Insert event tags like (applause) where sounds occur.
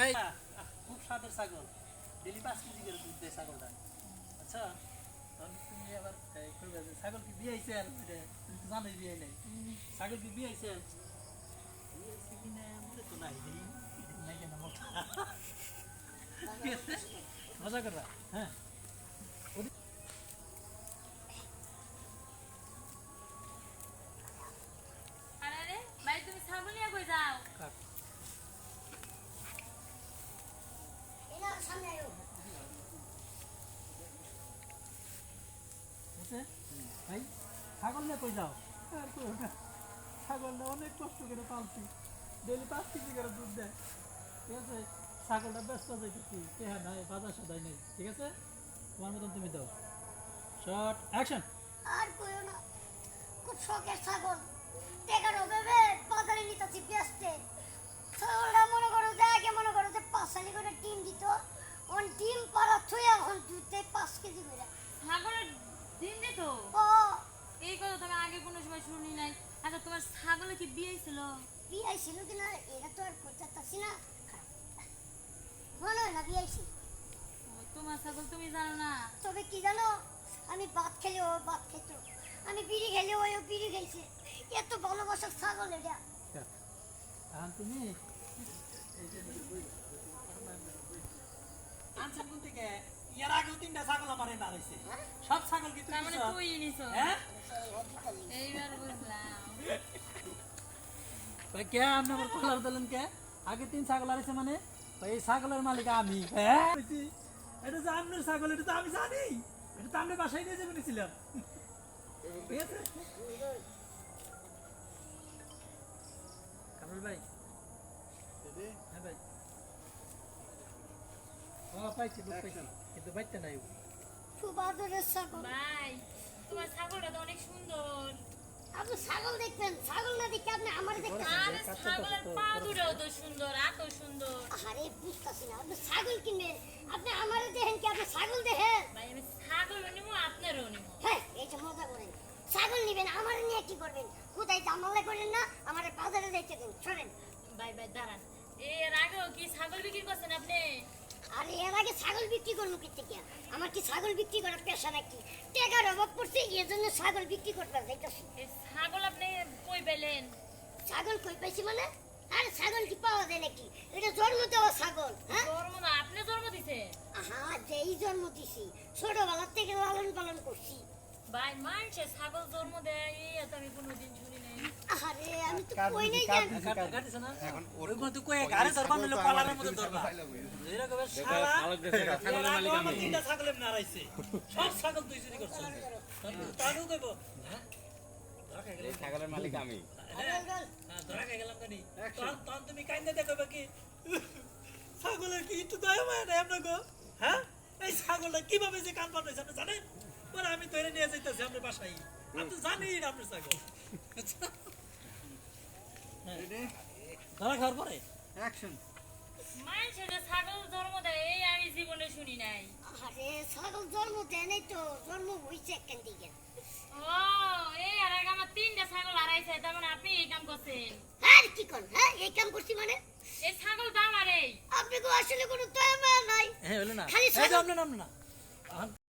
এই আহ, খুব স্বাদের ছাগল। ডেলি পাঁচ কেজি করে দুধ দেয় ছাগলটা। আচ্ছা তুমি আবার ছাগল কি বিয়ে আইছে জানোই বিয়ে নেই। ছাগল কি বিয়ে আইছে বিয়ে আইছে কি না বলে তো নাই। নাই কেন আছে? (laughs) মজা করবা? হ্যাঁ। বুঝছে? ভাই ছাগল নিয়ে কই যাও? আর কইও না। ছাগলটা অনেক কষ্ট করে পালছি। ডেলি পাঁচ কেজি করে দুধ দেয়। ঠিক আছে? ছাগলটা ব্যস্ত যাইতেছি। কেহা নাই? বাজার সদাই নেই। ঠিক আছে? তোমার মতন তুমি দাও। Short action. আর কইও না। খুব শখের ছাগল। শুনি নাই। আচ্ছা তোমার ছাগলে কি বিয়ে ছিল বিয়ে ছিল কিনা এটা তো আর পচাত্তাছি না। মনে হয় না বিয়ে আইছি। তোমার ছাগল তুমি জানো না? তবে কি জানো আমি ভাত খেলে ও ভাত খেত। আমি বিড়ি খেলে ও বিড়ি খাইছে এত ভালোবাসার ছাগল এটা। তুমি? আনসার কোন থেকে? এর আগেও তিনটা ছাগল আমার না সব ছাগল কি তুমি মানে তুই নিছো? হ্যাঁ? কে? আপনি আমার কলার দিলেন কে? আগে তিন ছাগল আছে মানে? এই ছাগলের মালিক আমি। হ্যাঁ এটা যে আপনার ছাগল এটা তো আমি জানি। এটা তো আমরা বাসায় নিয়ে যাব নিয়েছিলাম ঠিক আছে কামরুল ভাই হ্যাঁ ভাই। পাইছি পাইছি। কিন্তু নাই তোমার ছাগলটা তো অনেক সুন্দর। আপনি ছাগল দেখবেন ছাগল না দেখে আপনি আমার দেখতে আরে ছাগলের পা দুটাও তো সুন্দর এত সুন্দর। আরে বুঝতেছি না আপনি ছাগল কিনবেন? আপনি আমার দেখেন কি আপনি ছাগল দেখেন? ভাই আমি ছাগল নিবো আপনারও নিবো। হ্যাঁ এই যে মজা করেন। ছাগল নিবেন আমার নিয়ে কি করবেন? কোথায় জামালা করেন না আমার বাজারে যাইতে দিন সরেন। ভাই ভাই দাঁড়ান। এর আগেও কি ছাগল বিক্রি করছেন আপনি আরে এর আগে ছাগল বিক্রি করব কিনতে গিয়া আমার কি ছাগল বিক্রি করার পেশা নাকি? টাকার অভাব পড়ছে এই জন্য ছাগল বিক্রি করতে পারবে এই ছাগল আপনি কই পেলেন? ছাগল কই পাইছি মানে? আর ছাগল কি পাওয়া যায় নাকি? এটা জন্ম দেওয়া ছাগল হ্যাঁ? জন্ম না আপনি জন্ম দিছে হ্যাঁ যেই জন্ম দিছি ছোটবেলার থেকে লালন পালন করছি। ভাই মানুষে ছাগল জন্ম দেয় এত আমি কোনোদিন শুনি নাই আরে আমি তো কই নাই জানি কাট- কাটিছে না? ওই মধ্যে কয়ে গাড়ি ধরবা নইলে কলারের মধ্যে ধরবা। এরকমের শালা, এর আগেও আমার তিনটা ছাগলের নাড়াইছে। সব ছাগল তুই চুরি করছিস। তখন কইব, হ্যাঁ? ধরা খাই গেলাম। ছাগলের মালিক আমি হ্যাঁ, হ্যাঁ, ধরা খাই গেলাম কানি। তখন- তখন তুমি কাইন্দা কইবা কি, ছাগলের কি একটু দয়া মায়া নাই আপনাকে? হ্যাঁ? এই ছাগলটা কীভাবে যে কান পাঠাইছে আপনি জানেন? পরে আমি ধরে নিয়ে যাইতেছি আপনার বাসায়। আপনি জানেন আপনার ছাগল। ধরা খাওয়ার পরে? মানুষের ছাগল জন্ম দেয় এই আমি জীবনে শুনি নাই। আরে ছাগল জন্ম দেয় নাই তো জন্ম হইছে একখান দিকে। ও এই আর আগে আমার তিনটা ছাগল হারাইছে তার মানে আপনি এই কাম করছেন। হ্যাঁ কি কোন? হ্যাঁ এই কাম করছি মানে? এই ছাগল দাম আরে আপনি আসলে কোনো দয়া মায়া নাই। হ্যাঁ হলো না। খালি ছাগল- নাম না।